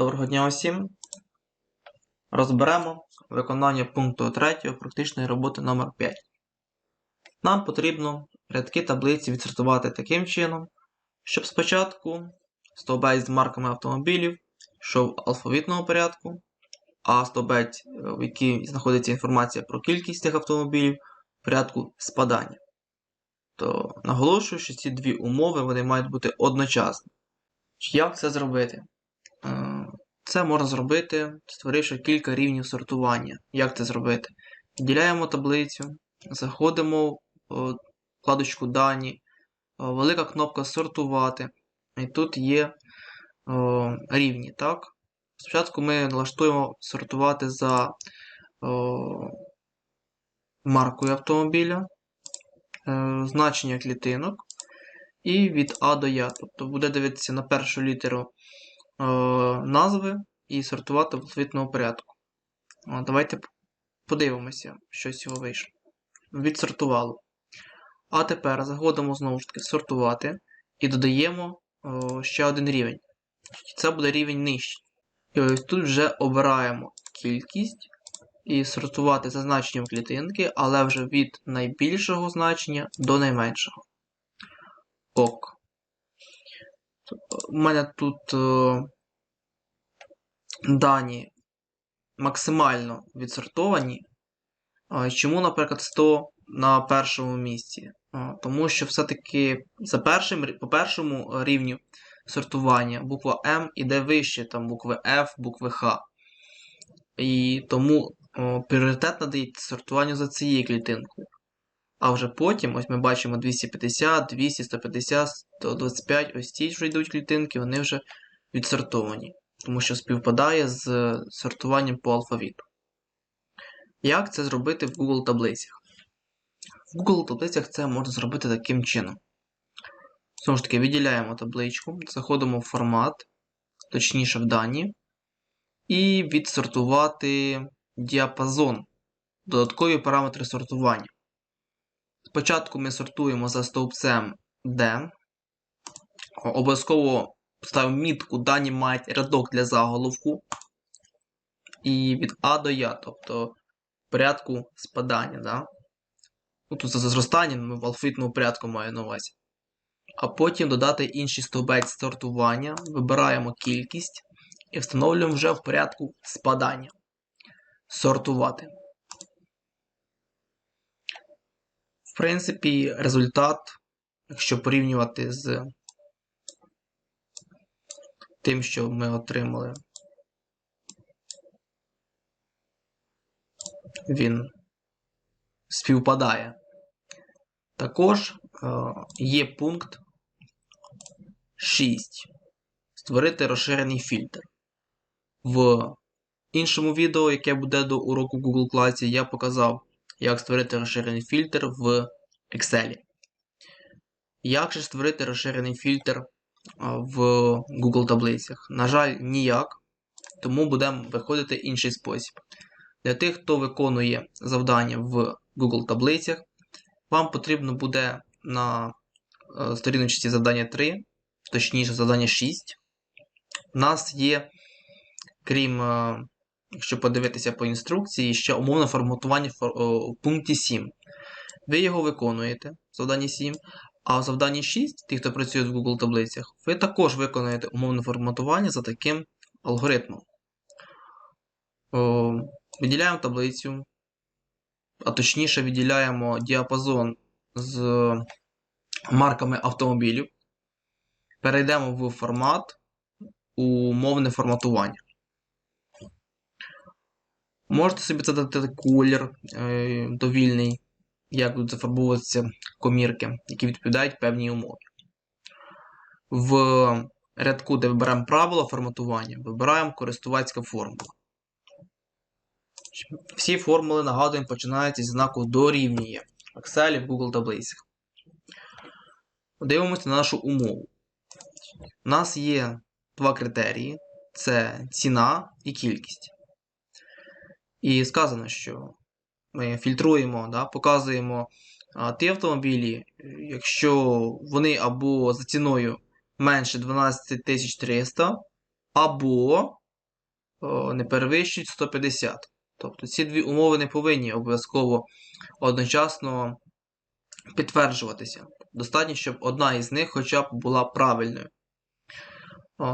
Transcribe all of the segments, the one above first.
Доброго дня усім. Розберемо виконання пункту 3 практичної роботи номер 5 Нам потрібно рядки таблиці відсортувати таким чином, щоб спочатку стовбець з марками автомобілів йшов в алфавітному порядку, а стовбець, е, в якій знаходиться інформація про кількість цих автомобілів, в порядку спадання. То наголошую, що ці дві умови вони мають бути одночасні. Як це зробити? Е, Це можна зробити, створивши кілька рівнів сортування. Як це зробити? Виділяємо таблицю, заходимо в вкладочку Дані, е, велика кнопка Сортувати. І тут є о, рівні. так? Спочатку ми налаштуємо сортувати за о, маркою автомобіля, е, значення клітинок і від А до Я. Тобто буде дивитися на першу літеру е, назви і сортувати в алфавітному порядку. Давайте подивимося, що з цього вийшло. Відсортувало. А тепер заходимо знову ж таки сортувати і додаємо ще один рівень. Це буде рівень нижчий. І ось тут вже обираємо кількість і сортувати за значенням клітинки, але вже від найбільшого значення до найменшого. Ок. У мене тут е, дані максимально відсортовані. Чому, наприклад, 100 на першому місці? Тому що все-таки за першим, по першому рівню сортування буква М іде вище там букви F, букви Х. І тому о, пріоритет надається сортуванню за цією клітинкою. А вже потім, ось ми бачимо 250, 200, 150, 125, ось ці вже йдуть клітинки, вони вже відсортовані, тому що співпадає з сортуванням по алфавіту. Як це зробити в Google таблицях? В Google таблицях це можна зробити таким чином. Знову ж таки, виділяємо табличку, заходимо в формат, точніше в дані, і відсортувати діапазон, додаткові параметри сортування. Спочатку ми сортуємо за стовпцем D. Обов'язково ставимо мітку, дані мають рядок для заголовку. І від А до Я, тобто в порядку спадання. Да? Ну, тут за зростання ми в алфавітному порядку маю на увазі. А потім додати інший стовбець сортування, вибираємо кількість і встановлюємо вже в порядку спадання. Сортувати. В принципі, результат, якщо порівнювати з тим, що ми отримали, він співпадає. Також е, є пункт 6. Створити розширений фільтр. В іншому відео, яке буде до уроку Google класі, я показав, як створити розширений фільтр в Excel. Як же створити розширений фільтр в Google таблицях? На жаль, ніяк. Тому будемо виходити інший спосіб. Для тих, хто виконує завдання в Google таблицях, вам потрібно буде на е, сторіночці завдання 3, точніше завдання 6. У нас є, крім, е, якщо подивитися по інструкції, ще умовне форматування в пункті 7. Ви його виконуєте, завдання 7. А в завданні 6, ті, хто працює в Google таблицях, ви також виконуєте умовне форматування за таким алгоритмом. Виділяємо таблицю, а точніше виділяємо діапазон з марками автомобілів. Перейдемо в формат умовне форматування. Можете собі задати колір е, довільний, як тут зафарбовуються комірки, які відповідають певній умові. В рядку, де вибираємо правила форматування, вибираємо користувацька формула. Всі формули, нагадуємо, починаються зі знаку дорівнює в Excel в Google таблицях. Дивимося на нашу умову. У нас є два критерії: це ціна і кількість. І сказано, що ми фільтруємо, да, показуємо а, ті автомобілі, якщо вони або за ціною менше 12300, або о, не перевищують 150. Тобто ці дві умови не повинні обов'язково одночасно підтверджуватися. Достатньо, щоб одна із них хоча б була правильною.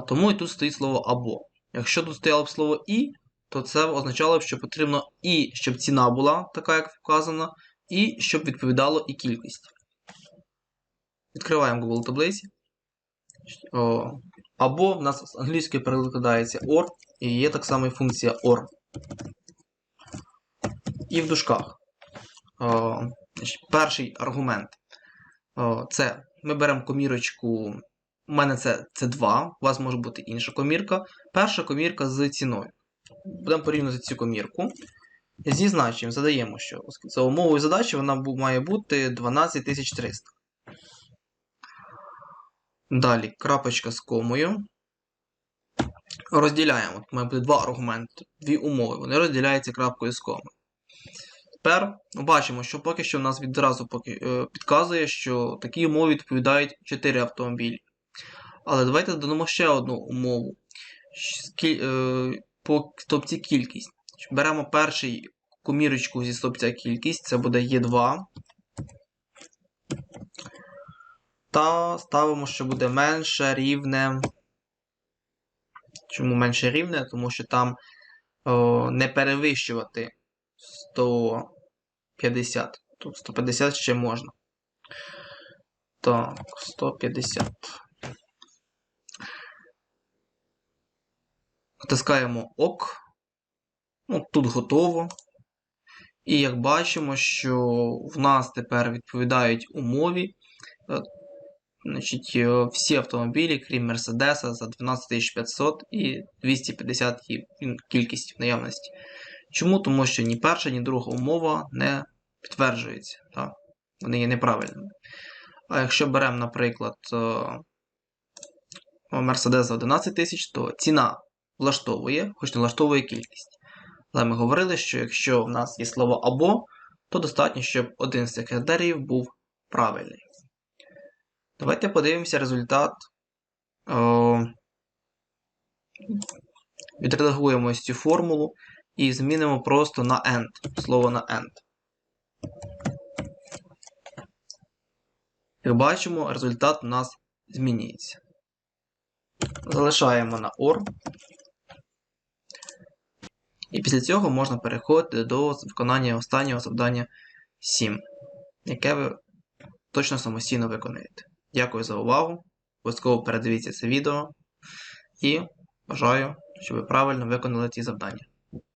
Тому і тут стоїть слово або. Якщо тут стояло б слово і, то це означало б, що потрібно і щоб ціна була така, як вказана, і щоб відповідало і кількість. Відкриваємо Google таблиці. Або в нас з англійської перекладається OR, і є так само функція OR. І в дужках. О, перший аргумент. О, це ми беремо комірочку. У мене це, це 2, у вас може бути інша комірка. Перша комірка з ціною. Будемо порівнювати цю комірку. Зі задаємо, що за умовою задачі вона має бути 12300. Далі крапочка з комою. Розділяємо. От має бути два аргументи, дві умови. Вони розділяються крапкою з комою. Тепер бачимо, що поки що в нас відразу е, підказує, що такі умови відповідають 4 автомобілі. Але давайте додамо ще одну умову. По стопці кількість. Беремо перший комірочку зі стопця кількість, це буде Є2. Та ставимо, що буде менше рівне. Чому менше рівне? Тому що там о, не перевищувати 150. Тут 150 ще можна. Так, 150. Натискаємо ОК. Ну, тут готово. І як бачимо, що в нас тепер відповідають умові. Е, Значить, е, всі автомобілі, крім Мерседеса, за 12500 і 250 кількість в наявності. Чому? Тому що ні перша, ні друга умова не підтверджується. Так? Вони є неправильними. А якщо беремо, наприклад, Мерседес за 11 тисяч, то ціна влаштовує, хоч не влаштовує кількість. Але ми говорили, що якщо в нас є слово або, то достатньо, щоб один з цих критеріїв був правильний. Давайте подивимося результат. О, відредагуємо ось цю формулу і змінимо просто на end. Слово на end. Як бачимо, результат у нас змінюється. Залишаємо на OR. І після цього можна переходити до виконання останнього завдання 7, яке ви точно самостійно виконуєте. Дякую за увагу. Обов'язково передивіться це відео і бажаю, щоб ви правильно виконали ці завдання.